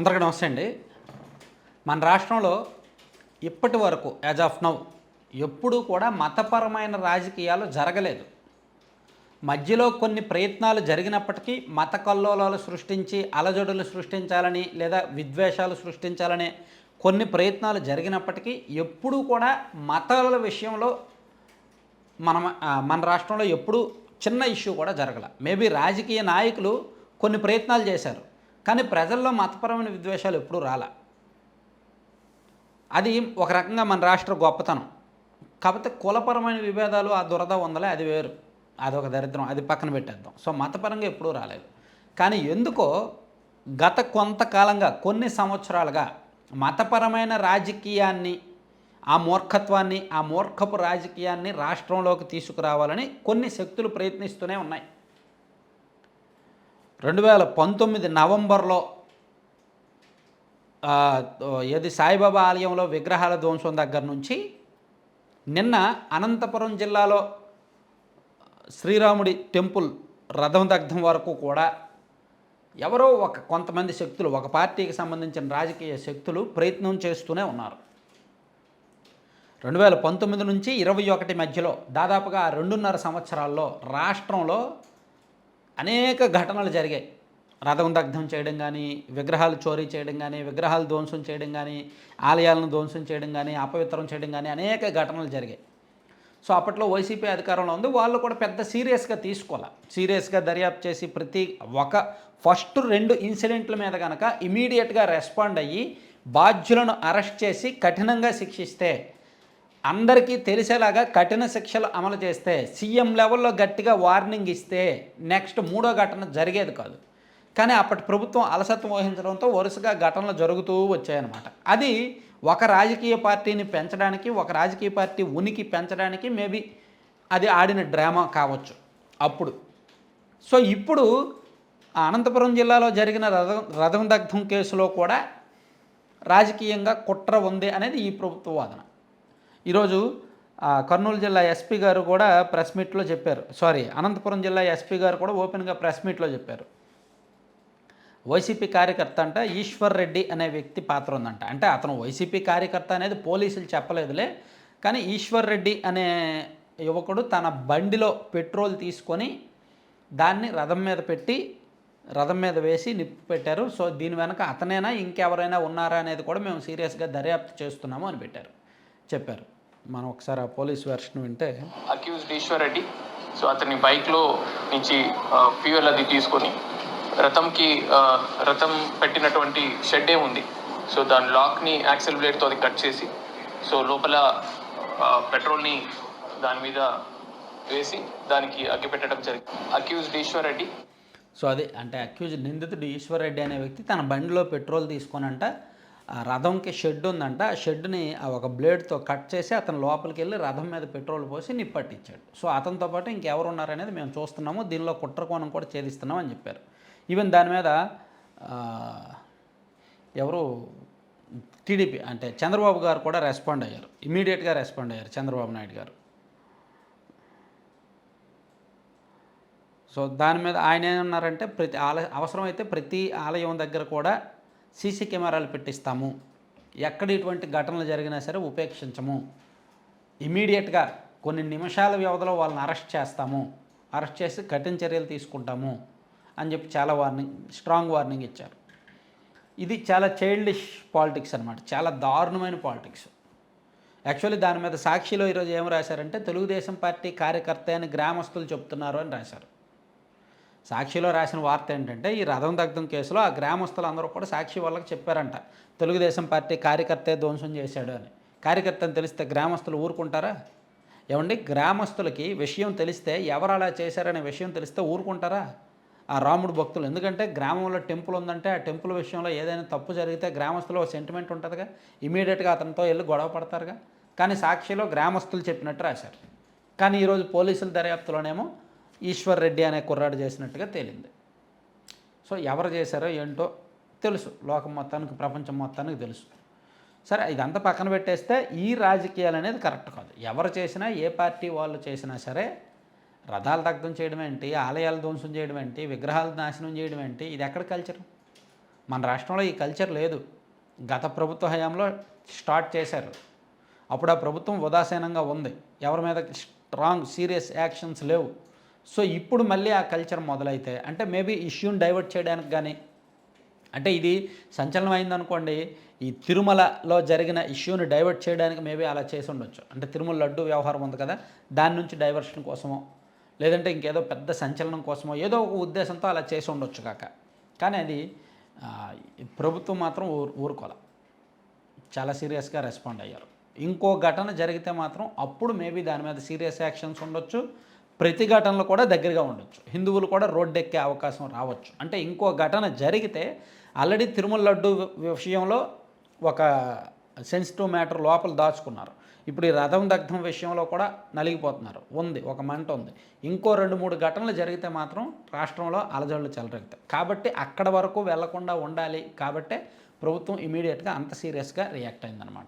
అందరికీ నమస్తే అండి. మన రాష్ట్రంలో ఇప్పటి వరకు యాజ్ ఆఫ్ నౌ ఎప్పుడూ కూడా మతపరమైన రాజకీయాలు జరగలేదు. మధ్యలో కొన్ని ప్రయత్నాలు జరిగినప్పటికీ మత కల్లోలాలు సృష్టించి అలజడులు సృష్టించాలని లేదా విద్వేషాలు సృష్టించాలనే కొన్ని ప్రయత్నాలు జరిగినప్పటికీ ఎప్పుడూ కూడా మతాల విషయంలో మన మన రాష్ట్రంలో ఎప్పుడూ చిన్న ఇష్యూ కూడా జరగల. మేబీ రాజకీయ నాయకులు కొన్ని ప్రయత్నాలు చేశారు. కానీ ప్రజల్లో మతపరమైన విద్వేషాలు ఎప్పుడూ రాల. అది ఒక రకంగా మన రాష్ట్ర గొప్పతనం. కాకపోతే కులపరమైన విభేదాలు ఆ దురద ఉందలే అది వేరు. అదొక దరిద్రం అది పక్కన పెట్టేద్దాం. సో మతపరంగా ఎప్పుడూ రాలేదు. కానీ ఎందుకో గత కొంతకాలంగా కొన్ని సంవత్సరాలుగా మతపరమైన రాజకీయాన్ని ఆ మూర్ఖత్వాన్ని ఆ మూర్ఖపు రాజకీయాన్ని రాష్ట్రంలోకి తీసుకురావాలని కొన్ని శక్తులు ప్రయత్నిస్తూనే ఉన్నాయి. రెండు వేల పంతొమ్మిది నవంబర్లో ఏది సాయిబాబా ఆలయంలో విగ్రహాల ధ్వంసం దగ్గర నుంచి నిన్న అనంతపురం జిల్లాలో శ్రీరాముడి టెంపుల్ రథం దగ్ధం వరకు కూడా ఎవరో ఒక కొంతమంది శక్తులు ఒక పార్టీకి సంబంధించిన రాజకీయ శక్తులు ప్రయత్నం చేస్తూనే ఉన్నారు. రెండు వేల పంతొమ్మిది నుంచి ఇరవై ఒకటి మధ్యలో దాదాపుగా రెండున్నర సంవత్సరాల్లో రాష్ట్రంలో అనేక ఘటనలు జరిగాయి. రథం దగ్ధం చేయడం కానీ విగ్రహాలు చోరీ చేయడం కానీ విగ్రహాలు ధ్వంసం చేయడం కానీ ఆలయాలను ధ్వంసం చేయడం కానీ అపవిత్రం చేయడం కానీ అనేక ఘటనలు జరిగాయి. సో అప్పట్లో వైసీపీ అధికారంలో ఉంది. వాళ్ళు కూడా పెద్ద సీరియస్గా తీసుకోవాలి. సీరియస్గా దర్యాప్తు చేసి ప్రతి ఒక ఫస్ట్ రెండు ఇన్సిడెంట్ల మీద కనుక ఇమీడియట్గా రెస్పాండ్ అయ్యి బాధ్యులను అరెస్ట్ చేసి కఠినంగా శిక్షిస్తే అందరికీ తెలిసేలాగా కఠిన శిక్షలు అమలు చేస్తే సీఎం లెవెల్లో గట్టిగా వార్నింగ్ ఇస్తే నెక్స్ట్ మూడో ఘటన జరిగేది కాదు. కానీ అప్పటి ప్రభుత్వం అలసత్వం వహించడంతో వరుసగా ఘటనలు జరుగుతూ వచ్చాయన్నమాట. అది ఒక రాజకీయ పార్టీని పెంచడానికి ఒక రాజకీయ పార్టీ ఉనికి పెంచడానికి మేబీ అది ఆడిన డ్రామా కావచ్చు అప్పుడు. సో ఇప్పుడు అనంతపురం జిల్లాలో జరిగిన రథం రథం దగ్ధం కేసులో కూడా రాజకీయంగా కుట్ర ఉంది అనేది ఈ ప్రభుత్వ వాదన. ఈరోజు కర్నూలు జిల్లా ఎస్పీ గారు కూడా ప్రెస్ మీట్లో చెప్పారు. సారీ అనంతపురం జిల్లా ఎస్పీ గారు కూడా ఓపెన్గా ప్రెస్ మీట్లో చెప్పారు. వైసీపీ కార్యకర్త అంట ఈశ్వర్ రెడ్డి అనే వ్యక్తి పాత్ర ఉందంట. అంటే అతను వైసీపీ కార్యకర్త అనేది పోలీసులు చెప్పలేదులే కానీ ఈశ్వర్ రెడ్డి అనే యువకుడు తన బండిలో పెట్రోల్ తీసుకొని దాన్ని రథం మీద పెట్టి రథం మీద వేసి నిప్పు పెట్టారు. సో దీని వెనక అతనేనా ఇంకెవరైనా ఉన్నారా అనేది కూడా మేము సీరియస్గా దర్యాప్తు చేస్తున్నాము అని పెట్టారు. చెప్పారు. మనం ఒకసారి ఆ పోలీస్ వెర్షన్ వింటే అక్యూజ్డ్ ఈశ్వర్ రెడ్డి. సో అతని బైక్లో నుంచి ఫ్యూయల్ అది తీసుకొని రథంకి రథం పెట్టినటువంటి షెడ్ ఉంది. సో దాని లాక్ని యాక్సెల్ బ్లేడ్తో అది కట్ చేసి సో లోపల పెట్రోల్ని దాని మీద వేసి దానికి అగ్గి పెట్టడం జరిగింది. అక్యూజ్డ్ ఈశ్వర్ రెడ్డి. సో అదే అంటే అక్యూజ్ నిందితుడు ఈశ్వర్ రెడ్డి అనే వ్యక్తి తన బండిలో పెట్రోల్ తీసుకొనంట ఆ రథంకి షెడ్ ఉందంట. ఆ షెడ్ని ఒక బ్లేడ్తో కట్ చేసి అతను లోపలికి వెళ్ళి రథం మీద పెట్రోల్ పోసి నిప్పట్టించాడు. సో అతనితో పాటు ఇంకెవరు ఉన్నారనేది మేము చూస్తున్నాము. దీనిలో కుట్రకోణం కూడా ఛేదిస్తున్నాం అని చెప్పారు. ఈవెన్ దాని మీద ఎవరు? టీడీపీ అంటే చంద్రబాబు గారు కూడా రెస్పాండ్ అయ్యారు. ఇమీడియట్గా రెస్పాండ్ అయ్యారు చంద్రబాబు నాయుడు గారు. సో దాని మీద ఆయన ఏమన్నారంటే ప్రతి ఆలయ అవసరమైతే ప్రతి ఆలయం దగ్గర కూడా సీసీ కెమెరాలు పెట్టిస్తాము. ఎక్కడ ఇటువంటి ఘటనలు జరిగినా సరే ఉపేక్షించము. ఇమీడియట్గా కొన్ని నిమిషాల వ్యవధిలో వాళ్ళని అరెస్ట్ చేస్తాము. అరెస్ట్ చేసి కఠిన చర్యలు తీసుకుంటాము అని చెప్పి చాలా వార్నింగ్ స్ట్రాంగ్ వార్నింగ్ ఇచ్చారు. ఇది చాలా చైల్డిష్ పాలిటిక్స్ అనమాట చాలా దారుణమైన పాలిటిక్స్. యాక్చువల్లీ దాని మీద సాక్షిలో ఈరోజు ఏం రాశారంటే తెలుగుదేశం పార్టీ కార్యకర్త అని గ్రామస్తులు చెప్తున్నారు అని రాశారు. సాక్షిలో రాసిన వార్త ఏంటంటే ఈ రథం దగ్ధం కేసులో ఆ గ్రామస్తులు అందరూ కూడా సాక్షి వాళ్ళకి చెప్పారంట. తెలుగుదేశం పార్టీ కార్యకర్తే ధ్వంసం చేశాడు అని. కార్యకర్త అని తెలిస్తే గ్రామస్తులు ఊరుకుంటారా? ఏమండి గ్రామస్తులకి విషయం తెలిస్తే ఎవరు అలా చేశారనే విషయం తెలిస్తే ఊరుకుంటారా? ఆ రాముడు భక్తులు ఎందుకంటే గ్రామంలో టెంపుల్ ఉందంటే ఆ టెంపుల్ విషయంలో ఏదైనా తప్పు జరిగితే గ్రామస్తులు సెంటిమెంట్ ఉంటుందిగా. ఇమీడియట్గా అతనితో వెళ్ళి గొడవ పడతారుగా. కానీ సాక్షిలో గ్రామస్తులు చెప్పినట్టు రాశారు. కానీ ఈరోజు పోలీసుల దర్యాప్తులోనేమో ఈశ్వర్ రెడ్డి అనే కుర్రాడు చేసినట్టుగా తేలింది. సో ఎవరు చేశారో ఏంటో తెలుసు. లోకం మొత్తానికి ప్రపంచం మొత్తానికి తెలుసు. సరే ఇదంతా పక్కన పెట్టేస్తే ఈ రాజకీయాలు అనేది కరెక్ట్ కాదు. ఎవరు చేసినా ఏ పార్టీ వాళ్ళు చేసినా సరే రథాలు దగ్ధం చేయడం ఏంటి ఆలయాలు ధ్వంసం చేయడం ఏంటి విగ్రహాలు నాశనం చేయడం ఏంటి ఇది ఎక్కడ కల్చర్? మన రాష్ట్రంలో ఈ కల్చర్ లేదు. గత ప్రభుత్వ హయాంలో స్టార్ట్ చేశారు. అప్పుడు ఆ ప్రభుత్వం ఉదాసీనంగా ఉంది. ఎవరి మీద స్ట్రాంగ్ సీరియస్ యాక్షన్స్ లేవు. సో ఇప్పుడు మళ్ళీ ఆ కల్చర్ మొదలైతే అంటే మేబీ ఇష్యూని డైవర్ట్ చేయడానికి కానీ అంటే ఇది సంచలనం అయిందనుకోండి ఈ తిరుమలలో జరిగిన ఇష్యూని డైవర్ట్ చేయడానికి మేబీ అలా చేసి ఉండొచ్చు. అంటే తిరుమల లడ్డు వ్యవహారం ఉంది కదా దాని నుంచి డైవర్షన్ కోసమో లేదంటే ఇంకేదో పెద్ద సంచలనం కోసమో ఏదో ఒక ఉద్దేశంతో అలా చేసి ఉండొచ్చు కాక. కానీ అది ప్రభుత్వం మాత్రం ఊరు ఊరుకోలే. చాలా సీరియస్గా రెస్పాండ్ అయ్యారు. ఇంకో ఘటన జరిగితే మాత్రం అప్పుడు మేబీ దాని మీద సీరియస్ యాక్షన్స్ ఉండొచ్చు. ప్రతి ఘటనలు కూడా దగ్గరగా ఉండొచ్చు. హిందువులు కూడా రోడ్డెక్కే అవకాశం రావచ్చు. అంటే ఇంకో ఘటన జరిగితే ఆల్రెడీ తిరుమల లడ్డు విషయంలో ఒక సెన్సిటివ్ మ్యాటర్ లోపల దాచుకున్నారు. ఇప్పుడు ఈ రథం దగ్ధం విషయంలో కూడా నలిగిపోతున్నారు. ఉంది ఒక మంట ఉంది. ఇంకో రెండు మూడు ఘటనలు జరిగితే మాత్రం రాష్ట్రంలో అలజడులు చెలరెగుతాయి. కాబట్టి అక్కడ వరకు వెళ్ళకుండా ఉండాలి. కాబట్టే ప్రభుత్వం ఇమీడియట్గా అంత సీరియస్గా రియాక్ట్ అయిందనమాట